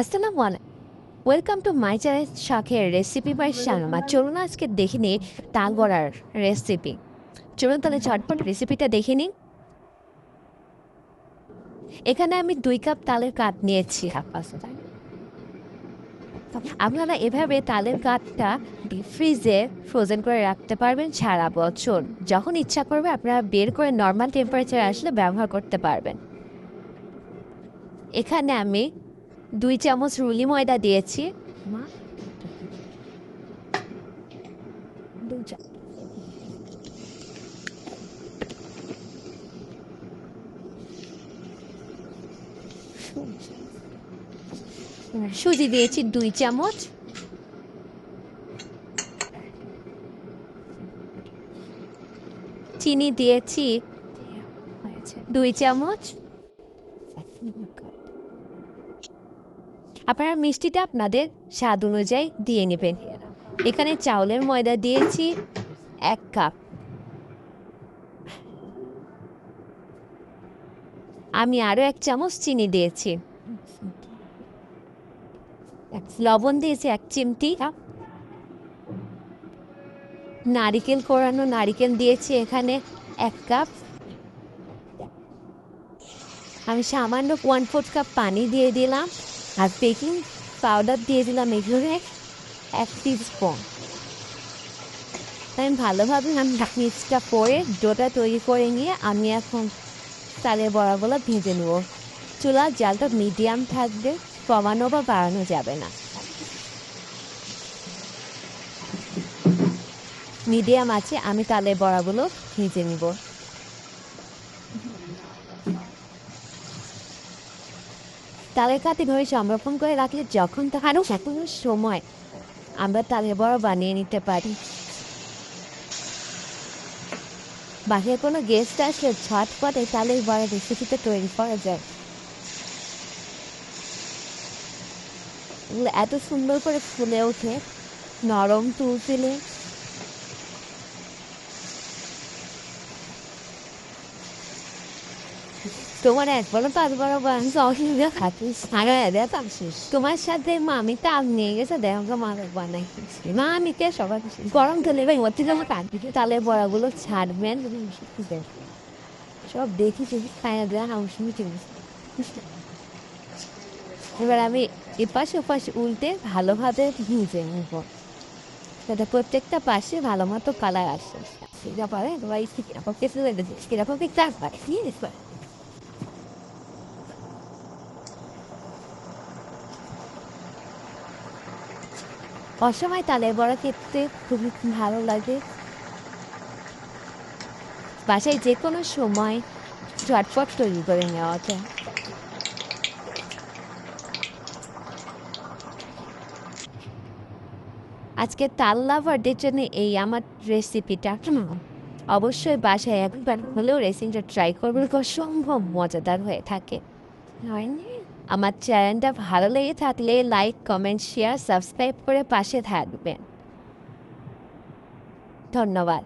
আসসালামু welcome to my channel শাখের recipe by Salma চলুন আজকে দেখে নিই তাল বড়ার রেসিপি চলুন তাহলে ঝটপট রেসিপিটা দেখে নিই। এখানে আমি দুই কাপ তালের কাঠ নিয়েছি। আপনারা এভাবে তালের কাঠটা ফ্রিজে ফ্রোজেন করে রাখতে পারবেন সারা বছর। যখন ইচ্ছা করবে আপনারা বের করে নর্মাল টেম্পারেচার আসলে ব্যবহার করতে পারবেন। এখানে আমি দুই চামচ রুলি ময়দা দিয়েছি। সুজি দিয়েছি দুই চামচ। চিনি দিয়েছি দুই চামচ। আপনারা মিষ্টিটা আপনাদের স্বাদ অনুযায়ী দিয়ে নেবেন। এখানে চাউলের ময়দা দিয়েছি, এক কাপ। আমি আরও এক চামচ চিনি দিয়েছি। লবণ দিয়েছি এক চিমটি। নারিকেল কোরানো নারিকেল দিয়েছি এখানে এক কাপ। আমি সামান্য ওয়ান ফোর্থ কাপ পানি দিয়ে দিলাম। আর বেকিং পাউডার দিয়ে দিলাম এখানে এক স্পুন আমি ভালোভাবে আমি মিক্সটা করে ডোটা তৈরি করে নিয়ে আমি এখন তালের বড়াগুলো ভেজে নেব। চুলার জালটা মিডিয়াম থাকবে, কমানো বা বাড়ানো যাবে না। মিডিয়াম আছে, আমি তালের বড়াগুলো ভেজে নিব। তালের কাতে ধরে সংরক্ষণ করে রাখলে যখন তাহারও কোনো সময় আমরা তালের বড়া বানিয়ে নিতে পারি। বাহিরে কোনো গেস্ট আসলে ঝটপট তালের বড়া রেসিপিটা তৈরি করা যায়। এত সুন্দর করে ফুলে ওঠে, নরম তুলতুলে। তোমার একবারও পাঁচবারও বানাচ্ছি অসুবিধা থাকিস আগে দেখতাম তোমার সাথে মামি তাল নিয়ে গেছে দেখো মা বানাই মা আমি কে সবাই গরম তেলে ভাই ওর থেকে আমার কাঁদবে তালে বড়াগুলো ছাড়বেন সব দেখি দেখি খাইয়া দেওয়া হাউস মিটে এবার আমি এপাশে ওপাশে উল্টে ভালোভাবে ভিজে নেব যাতে প্রত্যেকটা পাশে ভালো মতো কালার আসে সেটা পারে এবার সেরকম কিছু সেরকম একটা পারে অসময় তালের বড়া খেতে খুবই ভালো লাগে। বাসায় যে কোনো সময় ঝটপট তৈরি করে নেওয়া যায়। আজকে তাল লাভারদের জন্য এই আমার রেসিপিটা অবশ্যই বাসায় একবার হলেও রেসিপিটা ট্রাই করবে অসম্ভব মজাদার হয়ে থাকে। হয়নি আমার চ্যানেলটা ভালো লেগে থাকলে লাইক কমেন্ট শেয়ার সাবস্ক্রাইব করে পাশে থাকবেন। ধন্যবাদ।